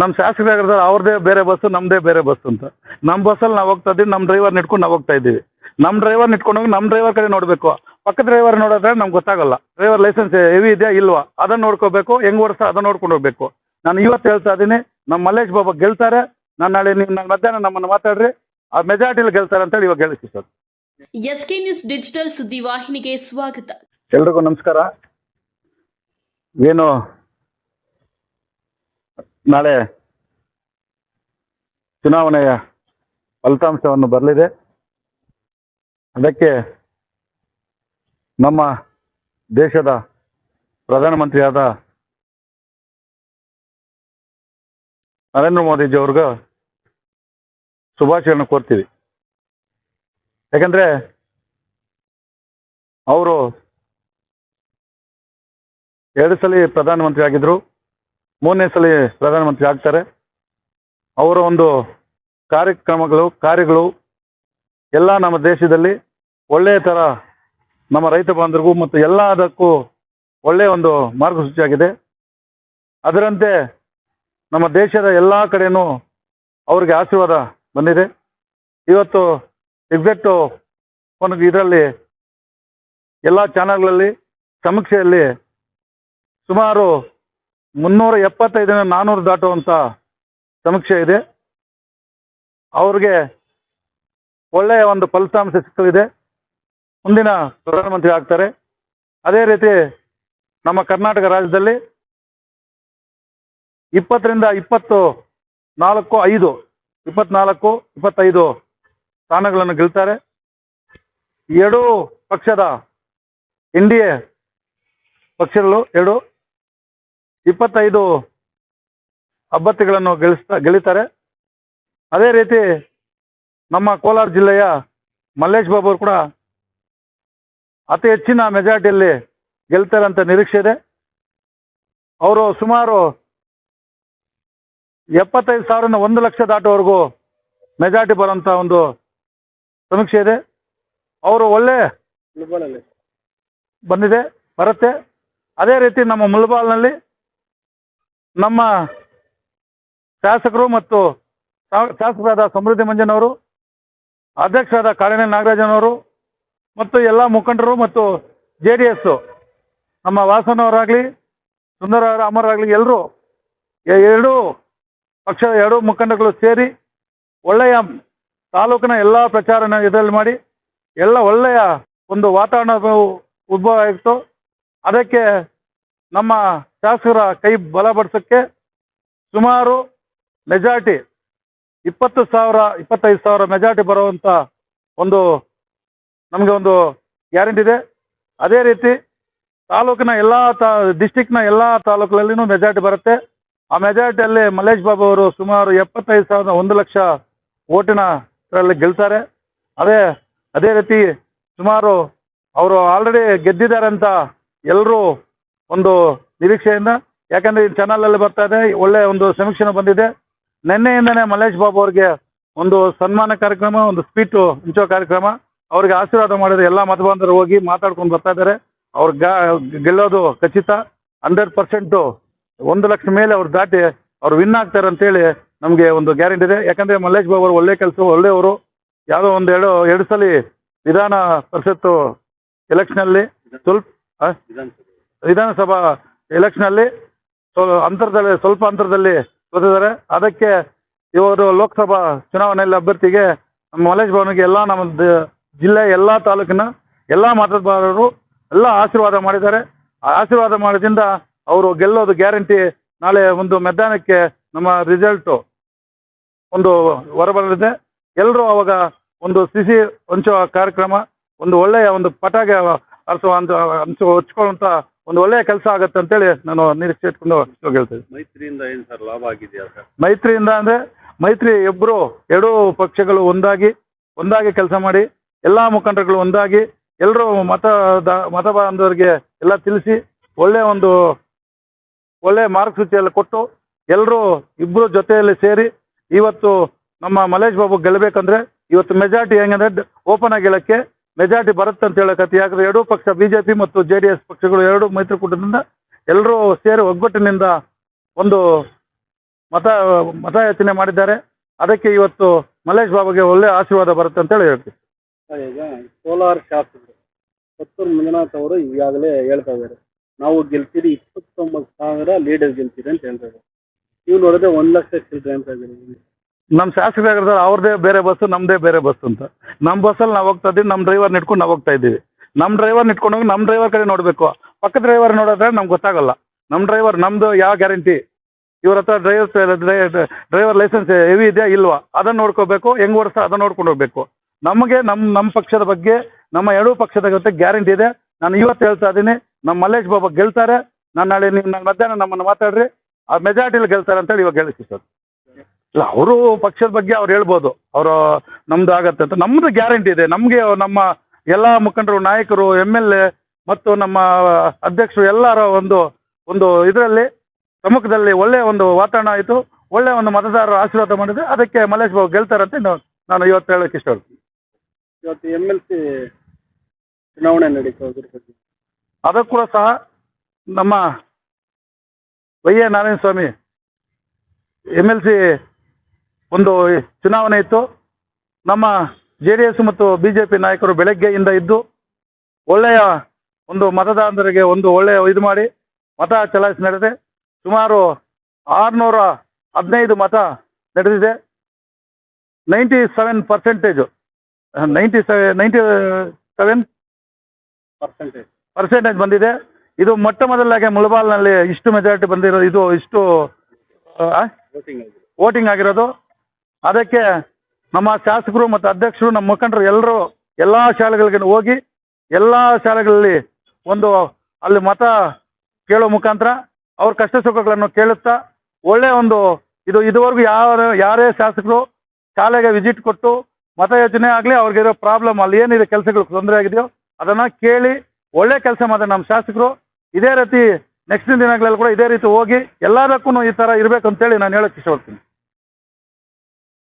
ನಮ್ಮ ಶಾಸಕರಾಗಿರ್ತಾರೆ ಅವ್ರದ್ದೇ ಬೇರೆ ಬಸ್ಸು ನಮ್ಮದೇ ಬೇರೆ ಬಸ್ ಅಂತ. ನಮ್ಮ ಬಸ್ಸಲ್ಲಿ ನಾವು ಹೋಗ್ತಾ ಇದ್ದೀವಿ ನಮ್ಮ ಡ್ರೈವರ್ ಇಟ್ಕೊಂಡು ನಾವು ಹೋಗ್ತಾ ಇದ್ದೀವಿ. ನಮ್ಮ ಡ್ರೈವರ್ ಇಟ್ಕೊಂಡು ಹೋಗಿ ನಮ್ಮ ಡ್ರೈವರ್ ಕಡೆ ನೋಡಬೇಕು. ಪಕ್ಕ ಡ್ರೈವರ್ ನೋಡಿದ್ರೆ ನಮ್ಗೆ ಗೊತ್ತಾಗಲ್ಲ. ಡ್ರೈವರ್ ಲೈಸೆನ್ಸ್ ಹೆವಿ ಇದೆಯಾ ಇಲ್ವಾ? ಅದನ್ನು ನೋಡ್ಕೋಬೇಕು ಹೆಂಗ್ ವರ್ಷ ಅದನ್ನ ನೋಡ್ಕೊಂಡು ಹೋಗ್ಬೇಕು. ನಾನು ಇವತ್ತು ಹೇಳ್ತಾ ಇದ್ದೀನಿ ನಮ್ಮ ಮಲ್ಲೇಶ್ ಬಾಬಾ ಗೆಲ್ತಾರೆ. ನಾನು ನಾಳೆ ನೀವು ನಾನು ಮಧ್ಯಾಹ್ನ ನಮ್ಮನ್ನು ಮಾತಾಡ್ರಿ. ಆ ಮೆಜಾರಿಟಿಲಿ ಗೆಲ್ತಾರೆ ಅಂತೇಳಿ ಇವಾಗ ಗೆಲ್ಲಿಸಿ ಸರ್. ಎಸ್ಕೆ ನ್ಯೂಸ್ ಡಿಜಿಟಲ್ ಸುದ್ದಿ ವಾಹಿನಿಗೆ ಸ್ವಾಗತ. ಎಲ್ರಿಗೂ ನಮಸ್ಕಾರ. ಏನು ನಾಳೆ ಚುನಾವಣೆಯ ಫಲಿತಾಂಶವನ್ನು ಬರಲಿದೆ. ಅದಕ್ಕೆ ನಮ್ಮ ದೇಶದ ಪ್ರಧಾನಮಂತ್ರಿಯಾದ ನರೇಂದ್ರ ಮೋದಿಜಿಯವ್ರಿಗೆ ಶುಭಾಶಯವನ್ನು ಕೋರ್ತೀವಿ. ಯಾಕಂದ್ರೆ ಅವರು ಎರಡು ಸಲ ಪ್ರಧಾನಮಂತ್ರಿ ಆಗಿದ್ರು ಮೂರನೇ ಸಲ ಪ್ರಧಾನಮಂತ್ರಿ ಆಗ್ತಾರೆ. ಅವರ ಒಂದು ಕಾರ್ಯಕ್ರಮಗಳು, ಕಾರ್ಯಗಳು ಎಲ್ಲ ನಮ್ಮ ದೇಶದಲ್ಲಿ ಒಳ್ಳೆಯ ಥರ ನಮ್ಮ ರೈತ ಬಾಂಧವರಿಗೂ ಮತ್ತು ಎಲ್ಲದಕ್ಕೂ ಒಳ್ಳೆಯ ಒಂದು ಮಾರ್ಗಸೂಚಿಯಾಗಿದೆ ಅದರಂತೆ ನಮ್ಮ ದೇಶದ ಎಲ್ಲ ಕಡೆಯೂ ಅವರಿಗೆ ಆಶೀರ್ವಾದ ಬಂದಿದೆ. ಇವತ್ತು ಎಕ್ಸಾಕ್ಟು ಇದರಲ್ಲಿ ಎಲ್ಲ ಚಾನಲ್ಗಳಲ್ಲಿ ಸಮೀಕ್ಷೆಯಲ್ಲಿ ಸುಮಾರು ಮುನ್ನೂರ ಎಪ್ಪತ್ತೈದರಿಂದ ನಾನ್ನೂರು ದಾಟುವಂಥ ಸಮೀಕ್ಷೆ ಇದೆ. ಅವ್ರಿಗೆ ಒಳ್ಳೆಯ ಒಂದು ಫಲಿತಾಂಶ ಸಿಕ್ಕಲಿದೆ. ಮುಂದಿನ ಪ್ರಧಾನಮಂತ್ರಿ ಆಗ್ತಾರೆ. ಅದೇ ರೀತಿ ನಮ್ಮ ಕರ್ನಾಟಕ ರಾಜ್ಯದಲ್ಲಿ ಇಪ್ಪತ್ತರಿಂದ ಇಪ್ಪತ್ತು ನಾಲ್ಕು ಐದು, ಇಪ್ಪತ್ನಾಲ್ಕು, ಇಪ್ಪತ್ತೈದು ಸ್ಥಾನಗಳನ್ನು ಗೆಲ್ತಾರೆ. ಎರಡೂ ಪಕ್ಷದ ಎನ್ ಡಿ ಎ ಪಕ್ಷಗಳು, ಎರಡು ಇಪ್ಪತ್ತೈದು ಅಭ್ಯರ್ಥಿಗಳನ್ನು ಗೆಲ್ಲಿಸ್ತಾ ಗೆಲ್ಲುತ್ತಾರೆ ಅದೇ ರೀತಿ ನಮ್ಮ ಕೋಲಾರ ಜಿಲ್ಲೆಯ ಮಲ್ಲೇಶ್ ಬಾಬು ಅವರು ಕೂಡ ಅತಿ ಹೆಚ್ಚಿನ ಮೆಜಾರಿಟಿಯಲ್ಲಿ ಗೆಲ್ತಾರೆ ಅಂತ ನಿರೀಕ್ಷೆ ಇದೆ. ಅವರು ಸುಮಾರು ಎಪ್ಪತ್ತೈದು ಸಾವಿರನ ಒಂದು ಲಕ್ಷ ದಾಟುವವರೆಗೂ ಮೆಜಾರಿಟಿ ಬರುವಂಥ ಒಂದು ಸಮೀಕ್ಷೆ ಇದೆ. ಅವರು ಒಳ್ಳೆ ಬಂದಿದೆ ಬರುತ್ತೆ. ಅದೇ ರೀತಿ ನಮ್ಮ ಮುಲ್ಬಾಲ್ನಲ್ಲಿ ನಮ್ಮ ಶಾಸಕರು ಮತ್ತು ಶಾಸಕರಾದ ಸಮೃದ್ಧಿ ಮಂಜನವರು, ಅಧ್ಯಕ್ಷರಾದ ಕಾಳಿನ ನಾಗರಾಜನವರು ಮತ್ತು ಎಲ್ಲ ಮುಖಂಡರು ಮತ್ತು ಜೆ ಡಿ ಎಸ್ ನಮ್ಮ ವಾಸನವರಾಗಲಿ ಸುಂದರ ಅಮರಾಗಲಿ ಎಲ್ಲರೂ ಎರಡೂ ಪಕ್ಷದ ಎರಡೂ ಮುಖಂಡಗಳು ಸೇರಿ ಒಳ್ಳೆಯ ತಾಲೂಕಿನ ಎಲ್ಲ ಪ್ರಚಾರನ ಇದರಲ್ಲಿ ಮಾಡಿ ಎಲ್ಲ ಒಳ್ಳೆಯ ಒಂದು ವಾತಾವರಣ ಉದ್ಭವ ಆಯಿತು ಅದಕ್ಕೆ ನಮ್ಮ ಶಾಸಕರ ಕೈ ಬಲಪಡಿಸೋಕ್ಕೆ ಸುಮಾರು ಮೆಜಾರಿಟಿ ಇಪ್ಪತ್ತು ಸಾವಿರ, ಇಪ್ಪತ್ತೈದು ಸಾವಿರ ಮೆಜಾರಿಟಿ ಬರುವಂಥ ಒಂದು ನಮಗೆ ಒಂದು ಗ್ಯಾರಂಟಿ ಇದೆ. ಅದೇ ರೀತಿ ತಾಲೂಕಿನ ಎಲ್ಲ ತಾ ಡಿಸ್ಟಿಕ್ನ ಎಲ್ಲ ತಾಲೂಕುಗಳಲ್ಲಿನೂ ಮೆಜಾರಿಟಿ ಬರುತ್ತೆ. ಆ ಮೆಜಾರಿಟಿಯಲ್ಲಿ ಮಲ್ಲೇಶ್ ಬಾಬು ಅವರು ಸುಮಾರು ಎಪ್ಪತ್ತೈದು ಸಾವಿರದ ಒಂದು ಲಕ್ಷ ಓಟಿನ ಗೆಲ್ತಾರೆ. ಅದೇ ಅದೇ ರೀತಿ ಸುಮಾರು ಅವರು ಆಲ್ರೆಡಿ ಗೆದ್ದಿದ್ದಾರೆ ಅಂತ ಎಲ್ಲರೂ ಒಂದು ನಿರೀಕ್ಷೆಯಿಂದ. ಯಾಕಂದ್ರೆ ಈ ಚಾನಲಲ್ಲಿ ಬರ್ತಾ ಇದೆ, ಒಳ್ಳೆ ಒಂದು ಸಮೀಕ್ಷೆ ಬಂದಿದೆ. ನಿನ್ನೆಯಿಂದನೇ ಮಲ್ಲೇಶ್ ಬಾಬು ಅವ್ರಿಗೆ ಒಂದು ಸನ್ಮಾನ ಕಾರ್ಯಕ್ರಮ, ಒಂದು ಸ್ಪೀಟು ಹಂಚೋ ಕಾರ್ಯಕ್ರಮ. ಅವ್ರಿಗೆ ಆಶೀರ್ವಾದ ಮಾಡಿದ್ರೆ ಎಲ್ಲ ಮತಬಾಂಧವರು ಹೋಗಿ ಮಾತಾಡ್ಕೊಂಡು ಬರ್ತಾ ಇದ್ದಾರೆ. ಅವ್ರು ಗೆಲ್ಲೋದು ಖಚಿತ. ಹಂಡ್ರೆಡ್ ಪರ್ಸೆಂಟು ಒಂದು ಲಕ್ಷ ಮೇಲೆ ಅವ್ರು ದಾಟಿ ಅವ್ರು ವಿನ್ ಆಗ್ತಾರೆ ಅಂತೇಳಿ ನಮಗೆ ಒಂದು ಗ್ಯಾರಂಟಿ ಇದೆ. ಯಾಕಂದ್ರೆ ಮಲ್ಲೇಶ್ ಬಾಬು ಅವರು ಒಳ್ಳೆ ಕೆಲಸ, ಒಳ್ಳೆಯವರು. ಯಾವುದೋ ಒಂದು ಎರಡು ಎರಡು ಸಲ ವಿಧಾನ ಪರಿಷತ್ತು ಎಲೆಕ್ಷನಲ್ಲಿ ಸ್ವಲ್ಪ? ವಿಧಾನಸಭಾ. ಎಲೆಕ್ಷನಲ್ಲಿ ಅಂತರದಲ್ಲಿ, ಸ್ವಲ್ಪ ಅಂತರದಲ್ಲಿ ಸೋತಿದ್ದಾರೆ. ಅದಕ್ಕೆ ಇವರು ಲೋಕಸಭಾ ಚುನಾವಣೆಯಲ್ಲಿ ಅಭ್ಯರ್ಥಿಗೆ ನಮ್ಮ ಮಲೇಶ್ ಭವನಿಗೆ ಎಲ್ಲ ನಮ್ಮ ಜಿಲ್ಲೆ ಎಲ್ಲ ತಾಲೂಕಿನ ಎಲ್ಲ ಮತದಾರರು ಎಲ್ಲ ಆಶೀರ್ವಾದ ಮಾಡಿದ್ದಾರೆ. ಆಶೀರ್ವಾದ ಮಾಡೋದ್ರಿಂದ ಅವರು ಗೆಲ್ಲೋದು ಗ್ಯಾರಂಟಿ ನಾಳೆ ಒಂದು ಮಧ್ಯಾಹ್ನಕ್ಕೆ ನಮ್ಮ ರಿಸಲ್ಟು ಒಂದು ಹೊರಬರಲಿದೆ. ಎಲ್ಲರೂ ಅವಾಗ ಒಂದು ಸಿಸಿ ಹಂಚುವ ಕಾರ್ಯಕ್ರಮ, ಒಂದು ಒಳ್ಳೆಯ ಒಂದು ಪಟಾಕಿ ಹರಿಸುವ ಅಂತ, ಹಂಚು ಹಚ್ಕೊಳ್ಳುವಂಥ ಒಂದು ಒಳ್ಳೆಯ ಕೆಲಸ ಆಗುತ್ತೆ ಅಂತೇಳಿ ನಾನು ನಿರೀಕ್ಷೆ ಇಟ್ಕೊಂಡು ಹೇಳ್ತೇನೆ ಮೈತ್ರಿಯಿಂದ ಏನು ಸರ್ ಲಾಭ ಆಗಿದೆಯಾ ಸರ್? ಮೈತ್ರಿಯಿಂದ ಅಂದರೆ ಮೈತ್ರಿ ಇಬ್ಬರು ಎರಡೂ ಪಕ್ಷಗಳು ಒಂದಾಗಿ ಒಂದಾಗಿ ಕೆಲಸ ಮಾಡಿ ಎಲ್ಲ ಮುಖಂಡರುಗಳು ಒಂದಾಗಿ ಎಲ್ಲರೂ ಮತದ ಮತ ಬಾಂಧವರಿಗೆ ಎಲ್ಲ ತಿಳಿಸಿ ಒಳ್ಳೆಯ ಒಂದು ಒಳ್ಳೆಯ ಮಾರ್ಗಸೂಚಿಯಲ್ಲಿ ಕೊಟ್ಟು ಎಲ್ಲರೂ ಇಬ್ಬರು ಜೊತೆಯಲ್ಲಿ ಸೇರಿ ಇವತ್ತು ನಮ್ಮ ಮಲೇಶ್ ಬಾಬು ಗೆಲ್ಲಬೇಕಂದ್ರೆ ಇವತ್ತು ಮೆಜಾರಿಟಿ ಹೆಂಗಂದ್ರೆ ಓಪನ್ ಆಗಿ ಹೇಳಕ್ಕೆ ಮೆಜಾರಿಟಿ ಬರುತ್ತೆ ಅಂತ ಹೇಳಕತ್ತಿ. ಯಾಕಂದ್ರೆ ಎರಡೂ ಪಕ್ಷ, ಬಿಜೆಪಿ ಮತ್ತು ಜೆ ಡಿ ಎಸ್ ಪಕ್ಷಗಳು ಎರಡೂ ಮೈತ್ರಿಕೂಟದಿಂದ ಎಲ್ಲರೂ ಸೇರಿ ಒಗ್ಗಟ್ಟಿನಿಂದ ಒಂದು ಮತ, ಮತಯಾಚನೆ ಮಾಡಿದ್ದಾರೆ. ಅದಕ್ಕೆ ಇವತ್ತು ಮಲ್ಲೇಶ್ ಬಾಬುಗೆ ಒಳ್ಳೆ ಆಶೀರ್ವಾದ ಬರುತ್ತೆ ಅಂತೇಳಿ ಹೇಳ್ತೀವಿ ಈಗ ಕೋಲಾರ ಶಾಸಕರು, ಪತ್ತೂರು ಮಂಜುನಾಥ್ ಅವರು ಈಗಾಗಲೇ ಹೇಳ್ತಾ ಇದ್ದಾರೆ. ನಾವು ಗೆಲ್ತೀರಿ, ಇಪ್ಪತ್ತೊಂಬತ್ತು ಸಾವಿರ ಲೀಡರ್ ಗೆಲ್ತೀರಿ ಅಂತ ಹೇಳ್ತಾ ಇದ್ದಾರೆ. ನೀವು ನೋಡಿದ್ರೆ ಒಂದು ಲಕ್ಷ ಚಿಲ್ಲರೆ ಅಂತ ಇದ್ದೀರಿ ನಮ್ಮ ಶಾಸಕರಾಗಿರ್ತಾರೆ ಅವ್ರದ್ದೇ ಬೇರೆ ಬಸ್ಸು ನಮ್ಮದೇ ಬೇರೆ ಬಸ್ ಅಂತ. ನಮ್ಮ ಬಸ್ಸಲ್ಲಿ ನಾವು ಹೋಗ್ತಾ ಇದ್ದೀವಿ ನಮ್ಮ ಡ್ರೈವರ್ ಇಟ್ಕೊಂಡು ನಾವು ಹೋಗ್ತಾ ಇದ್ದೀವಿ. ನಮ್ಮ ಡ್ರೈವರ್ ಇಟ್ಕೊಂಡು ಹೋಗಿ ನಮ್ಮ ಡ್ರೈವರ್ ಕಡೆ ನೋಡಬೇಕು. ಪಕ್ಕ ಡ್ರೈವರ್ ನೋಡಿದ್ರೆ ನಮ್ಗೆ ಗೊತ್ತಾಗಲ್ಲ. ನಮ್ಮ ಡ್ರೈವರ್ ನಮ್ಮದು ಯಾವ ಗ್ಯಾರಂಟಿ ಇವ್ರ ಹತ್ರ ಡ್ರೈವರ್ ಡ್ರೈವರ್ ಲೈಸೆನ್ಸ್ ಹೆವಿ ಇದೆಯಾ ಇಲ್ವಾ? ಅದನ್ನು ನೋಡ್ಕೋಬೇಕು, ಹೆಂಗ್ ಓಡಿಸ್ತಾ ಅದನ್ನು ನೋಡ್ಕೊಂಡು ಹೋಗ್ಬೇಕು. ನಮಗೆ ನಮ್ಮ ನಮ್ಮ ಪಕ್ಷದ ಬಗ್ಗೆ, ನಮ್ಮ ಎರಡೂ ಪಕ್ಷದ ಜೊತೆ ಗ್ಯಾರಂಟಿ ಇದೆ. ನಾನು ಇವತ್ತು ಹೇಳ್ತಾ ಇದ್ದೀನಿ ನಮ್ಮ ಮಲ್ಲೇಶ್ ಬಾಬಾ ಗೆಲ್ತಾರೆ. ನಾನು ನಾಳೆ ನಿಮ್ಮ ಮಧ್ಯಾಹ್ನ ನಮ್ಮನ್ನು ಮಾತಾಡ್ರಿ. ಆ ಮೆಜಾರಿಟಿಲಿ ಗೆಲ್ತಾರೆ ಅಂತೇಳಿ ಇವಾಗ ಹೇಳಿಸಿ ಸರ್. ಇಲ್ಲ ಅವರು ಪಕ್ಷದ ಬಗ್ಗೆ ಅವ್ರು ಹೇಳ್ಬೋದು. ಅವರು ನಮ್ದು ಆಗತ್ತೆ ಅಂತ. ನಮ್ಮದು ಗ್ಯಾರಂಟಿ ಇದೆ. ನಮಗೆ ನಮ್ಮ ಎಲ್ಲ ಮುಖಂಡರು ನಾಯಕರು ಎಂ ಎಲ್ ಎ ಮತ್ತು ನಮ್ಮ ಅಧ್ಯಕ್ಷರು ಎಲ್ಲರ ಒಂದು ಒಂದು ಇದರಲ್ಲಿ ಸಮ್ಮುಖದಲ್ಲಿ ಒಳ್ಳೆಯ ಒಂದು ವಾತಾವರಣ ಆಯಿತು. ಒಳ್ಳೆಯ ಒಂದು ಮತದಾರರು ಆಶೀರ್ವಾದ ಮಾಡಿದ್ರೆ ಅದಕ್ಕೆ ಮಲ್ಲೇಶ್ ಬಾಬು ಗೆಲ್ತಾರಂತ ನಾನು ಇವತ್ತು ಹೇಳೋಕೆ ಇಷ್ಟಪಡ್ತೀನಿ. ಇವತ್ತು ಎಂ ಎಲ್ ಸಿ ಚುನಾವಣೆ ನಡೀತಾ ಬಗ್ಗೆ. ಅದಕ್ಕೂ ಕೂಡ ಸಹ ನಮ್ಮ Y A Narayana Swamy M L C ಒಂದು ಚುನಾವಣೆ ಇತ್ತು. ನಮ್ಮ ಜೆ ಡಿ ಎಸ್ ಮತ್ತು ಬಿ ಜೆ ಪಿ ನಾಯಕರು ಬೆಳಗ್ಗೆಯಿಂದ ಇದ್ದು ಒಳ್ಳೆಯ ಒಂದು ಮತದಾರರಿಗೆ ಒಂದು ಒಳ್ಳೆಯ ಇದು ಮಾಡಿ ಮತ ಚಲಾಯಿಸಿ ನಡೆದಿದೆ ಸುಮಾರು ಆರುನೂರ ಹದಿನೈದು ಮತ ನಡೆದಿದೆ. Ninety seven percentage ninety seven ninety seven percentage. Percentage ಬಂದಿದೆ. ಇದು ಮೊಟ್ಟ ಮೊದಲಾಗಿ ಮುಳಬಾಲ್ನಲ್ಲಿ ಇಷ್ಟು ಮೆಜಾರಿಟಿ ಬಂದಿರೋದು ಇದು ಇಷ್ಟು ವೋಟಿಂಗ್ ಆಗಿರೋದು. ಅದಕ್ಕೆ ನಮ್ಮ ಶಾಸಕರು ಮತ್ತು ಅಧ್ಯಕ್ಷರು, ನಮ್ಮ ಮುಖಂಡರು ಎಲ್ಲರೂ ಎಲ್ಲ ಶಾಲೆಗಳಿಗೆ ಹೋಗಿ ಎಲ್ಲ ಶಾಲೆಗಳಲ್ಲಿ ಒಂದು ಅಲ್ಲಿ ಮತ ಕೇಳೋ ಮುಖಾಂತರ ಅವ್ರ ಕಷ್ಟ ಸುಖಗಳನ್ನು ಕೇಳುತ್ತಾ ಒಳ್ಳೆಯ ಒಂದು ಇದು ಇದುವರೆಗೂ ಯಾವ ಯಾರೇ ಶಾಸಕರು ಶಾಲೆಗೆ ವಿಸಿಟ್ ಕೊಟ್ಟು ಮತ ಯೋಚನೆ ಆಗಲಿ ಅವ್ರಿಗಿರೋ ಪ್ರಾಬ್ಲಮ್ ಅಲ್ಲಿ ಏನಿದೆ ಕೆಲಸಗಳು ತೊಂದರೆ ಆಗಿದೆಯೋ ಅದನ್ನು ಕೇಳಿ ಒಳ್ಳೆ ಕೆಲಸ ಮಾಡಿದೆ ನಮ್ಮ ಶಾಸಕರು ಇದೇ ರೀತಿ ನೆಕ್ಸ್ಟ್ ದಿನಗಳಲ್ಲಿ ಕೂಡ ಇದೇ ರೀತಿ ಹೋಗಿ ಎಲ್ಲದಕ್ಕೂ ಈ ಥರ ಇರಬೇಕು ಅಂತೇಳಿ ನಾನು ಹೇಳೋಕ್ಕೆ ಇಷ್ಟಪಡ್ತೀನಿ.